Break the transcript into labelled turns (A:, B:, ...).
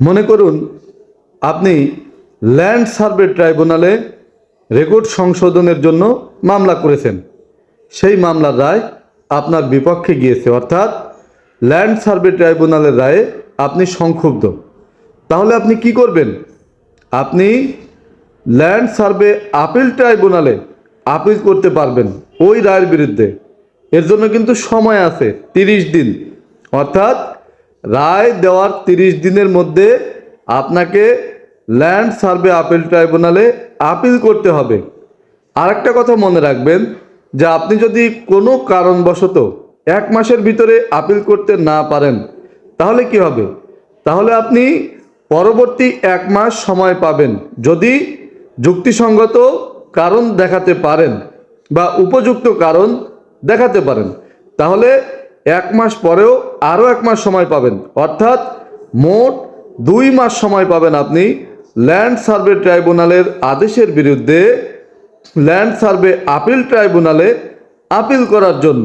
A: মনে করুন, আপনি ল্যান্ড সার্ভে ট্রাইব্যুনালে রেকর্ড সংশোধনের জন্য মামলা করেছেন। সেই মামলার রায় আপনার বিপক্ষে গিয়েছে, অর্থাৎ ল্যান্ড সার্ভে ট্রাইব্যুনালের রায়ে আপনি সংক্ষুব্ধ। তাহলে আপনি কি করবেন? আপনি ল্যান্ড সার্ভে আপিল ট্রাইব্যুনালে আপিল করতে পারবেন ওই রায়ের বিরুদ্ধে। এর জন্য কিন্তু সময় আছে, তিরিশ দিন। অর্থাৎ রায় দেওয়ার তিরিশ দিনের মধ্যে আপনাকে ল্যান্ড সার্ভে আপিল ট্রাইব্যুনালে আপিল করতে হবে। আরেকটা কথা মনে রাখবেন যে আপনি যদি কোনো কারণবশত এক মাসের ভিতরে আপিল করতে না পারেন, তাহলে কি হবে? তাহলে আপনি পরবর্তী এক মাস সময় পাবেন যদি যুক্তিসঙ্গত কারণ দেখাতে পারেন বা উপযুক্ত কারণ দেখাতে পারেন। তাহলে এক মাস পরেও আরও এক মাস সময় পাবেন। অর্থাৎ মোট দুই মাস সময় পাবেন আপনি ল্যান্ড সার্ভে ট্রাইব্যুনালের আদেশের বিরুদ্ধে ল্যান্ড সার্ভে আপিল ট্রাইব্যুনালে আপিল করার জন্য।